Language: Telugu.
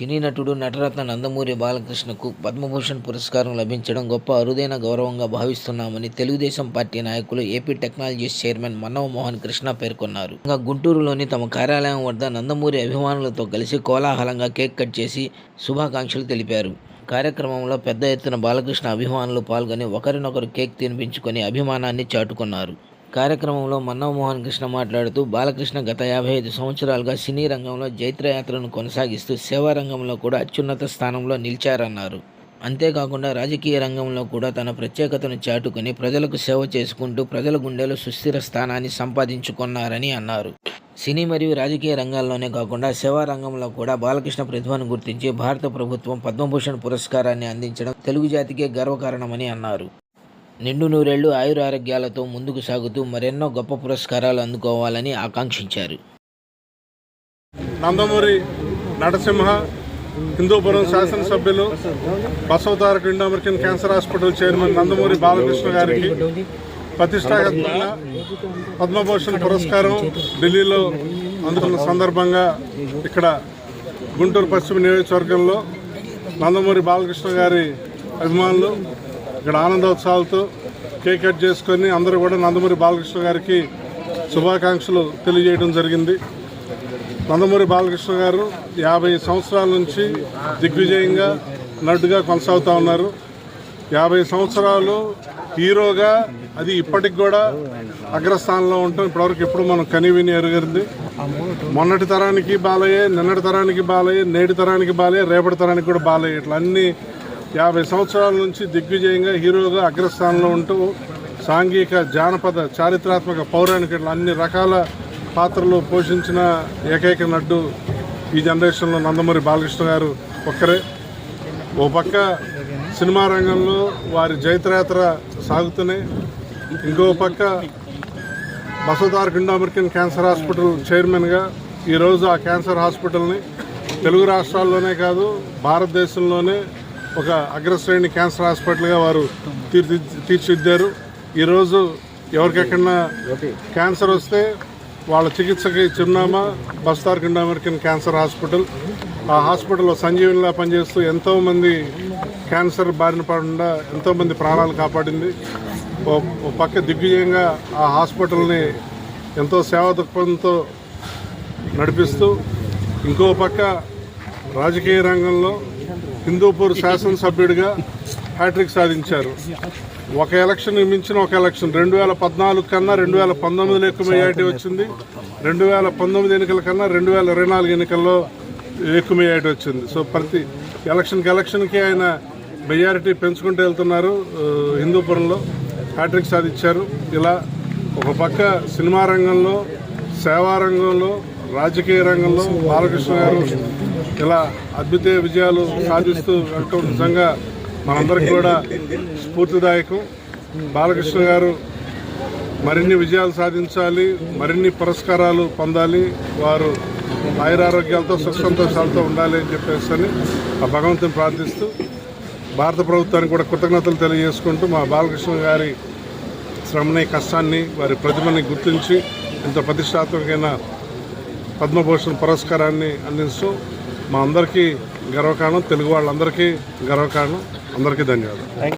సినీ నటుడు నటరత్న నందమూరి బాలకృష్ణకు పద్మభూషణ్ పురస్కారం లభించడం గొప్ప అరుదైన గౌరవంగా భావిస్తున్నామని తెలుగుదేశం పార్టీ నాయకులు AP technologies chairman Mannava Mohan Krishna పేర్కొన్నారు. ఇంకా గుంటూరులోని తమ కార్యాలయం వద్ద నందమూరి అభిమానులతో కలిసి కోలాహలంగా కేక్ కట్ చేసి శుభాకాంక్షలు తెలిపారు. కార్యక్రమంలో పెద్ద ఎత్తున బాలకృష్ణ అభిమానులు పాల్గొని ఒకరినొకరు కేక్ తినిపించుకొని అభిమానాన్ని చాటుకున్నారు. కార్యక్రమంలో మన్నవ మోహన్ కృష్ణ మాట్లాడుతూ బాలకృష్ణ గత యాభై ఐదు సంవత్సరాలుగా సినీ రంగంలో జైత్రయాత్రను కొనసాగిస్తూ సేవా రంగంలో కూడా అత్యున్నత స్థానంలో నిలిచారన్నారు. అంతేకాకుండా రాజకీయ రంగంలో కూడా తన ప్రత్యేకతను చాటుకుని ప్రజలకు సేవ చేసుకుంటూ ప్రజల గుండెలో సుస్థిర స్థానాన్ని సంపాదించుకున్నారని అన్నారు. సినీ మరియు రాజకీయ రంగాల్లోనే కాకుండా సేవా రంగంలో కూడా బాలకృష్ణ ప్రతిభను గుర్తించి భారత ప్రభుత్వం పద్మభూషణ్ పురస్కారాన్ని అందించడం తెలుగు జాతికే గర్వకారణమని అన్నారు. నిండు నూరేళ్ళు ఆయురారోగ్యాలతో ముందుకు సాగుతూ మరెన్నో గొప్ప పురస్కారాలు అందుకోవాలని ఆకాంక్షించారు. నందమూరి నరసింహ హిందూపురం శాసనసభ్యులు Basavataraka Indo American cancer hospital chairman Nandamuri Balakrishna గారికి ప్రతిష్టాగతంగా పద్మభూషణ్ పురస్కారం ఢిల్లీలో అందుకున్న సందర్భంగా ఇక్కడ గుంటూరు పశ్చిమ నియోజకవర్గంలో నందమూరి బాలకృష్ణ గారి అభిమానులు ఇక్కడ ఆనందోత్సవాలతో కేక్ కట్ చేసుకొని అందరూ కూడా నందమూరి బాలకృష్ణ గారికి శుభాకాంక్షలు తెలియజేయడం జరిగింది. నందమూరి బాలకృష్ణ గారు యాభై సంవత్సరాల నుంచి దిగ్విజయంగా నటుగా కొనసాగుతూ ఉన్నారు. యాభై సంవత్సరాలు హీరోగా అది ఇప్పటికి కూడా అగ్రస్థానంలో ఉంటాం. ఇప్పటివరకు ఎప్పుడు మనం కనివిని ఎరుగరింది. మొన్నటి తరానికి బాలయ్యే నిన్నటి తరానికి బాలయ్యే నేటి తరానికి బాలయ్యే రేపటి తరానికి కూడా బాలయ్యే ఇట్లా అన్ని యాభై సంవత్సరాల నుంచి దిగ్విజయంగా హీరోగా అగ్రస్థానంలో ఉంటూ సాంఘిక జానపద చారిత్రాత్మక పౌరాణిక అన్ని రకాల పాత్రలు పోషించిన ఏకైక నడ్డు ఈ జనరేషన్లో నందమూరి బాలకృష్ణ గారు ఒక్కరే. ఓ పక్క సినిమా రంగంలో వారి జైత్రయాత్ర సాగుతున్నాయి ఇంకో పక్క బసోదార్ గుండా అమెరికన్ క్యాన్సర్ హాస్పిటల్ చైర్మన్గా ఈరోజు ఆ క్యాన్సర్ హాస్పిటల్ని తెలుగు రాష్ట్రాల్లోనే కాదు భారతదేశంలోనే ఒక అగ్రశ్రేణి క్యాన్సర్ హాస్పిటల్గా వారు తీర్చి తీర్చిదిద్దారు. ఈరోజు ఎవరికెక్కడన్నా క్యాన్సర్ వస్తే వాళ్ళ చికిత్సకి చిరునామా బస్తార్ ఇండో అమెరికన్ క్యాన్సర్ హాస్పిటల్. ఆ హాస్పిటల్లో సంజీవనిలా పనిచేస్తూ ఎంతోమంది క్యాన్సర్ బారిన పడకుండా ఎంతోమంది ప్రాణాలు కాపాడింది. ఒక ఓ పక్క దిగ్విజయంగా ఆ హాస్పిటల్ని ఎంతో సేవా దృక్పథంతో నడిపిస్తూ ఇంకో పక్క రాజకీయ రంగంలో హిందూపూర్ శాసనసభ్యుడిగా హ్యాట్రిక్ సాధించారు. ఒక ఎలక్షన్ మించిన ఒక ఎలక్షన్. రెండు వేల పద్నాలుగు కన్నా రెండు వేల పంతొమ్మిదిలో ఎక్కువ మెజార్టీ వచ్చింది. రెండు వేల పంతొమ్మిది ఎన్నికల కన్నా రెండు వేల ఇరవై నాలుగు ఎన్నికల్లో ఎక్కువ మెజార్టీ వచ్చింది. సో ప్రతి ఎలక్షన్కి ఎలక్షన్కి ఆయన మెజారిటీ పెంచుకుంటూ వెళ్తున్నారు హిందూపురంలో హ్యాట్రిక్ సాధించారు. ఇలా ఒక పక్క సినిమా రంగంలో సేవా రంగంలో రాజకీయ రంగంలో బాలకృష్ణ గారు ఇలా అద్భుత విజయాలు సాధిస్తూ వెళ్ళటం నిజంగా మనందరికీ కూడా స్ఫూర్తిదాయకం. బాలకృష్ణ గారు మరిన్ని విజయాలు సాధించాలి మరిన్ని పురస్కారాలు పొందాలి వారు ఆయురారోగ్యాలతో సుఖసంతోషాలతో ఉండాలి అని చెప్పేసి అని ఆ భగవంతుని ప్రార్థిస్తూ భారత ప్రభుత్వానికి కూడా కృతజ్ఞతలు తెలియజేసుకుంటూ మా బాలకృష్ణ గారి శ్రమని కష్టాన్ని వారి ప్రతిభని గుర్తించి ఇంత ప్రతిష్టాత్మకమైన పద్మభూషణ్ పురస్కారాన్ని అందిస్తూ మా అందరికీ గర్వకారణం తెలుగు వాళ్ళందరికీ గర్వకారణం. అందరికీ ధన్యవాదాలు.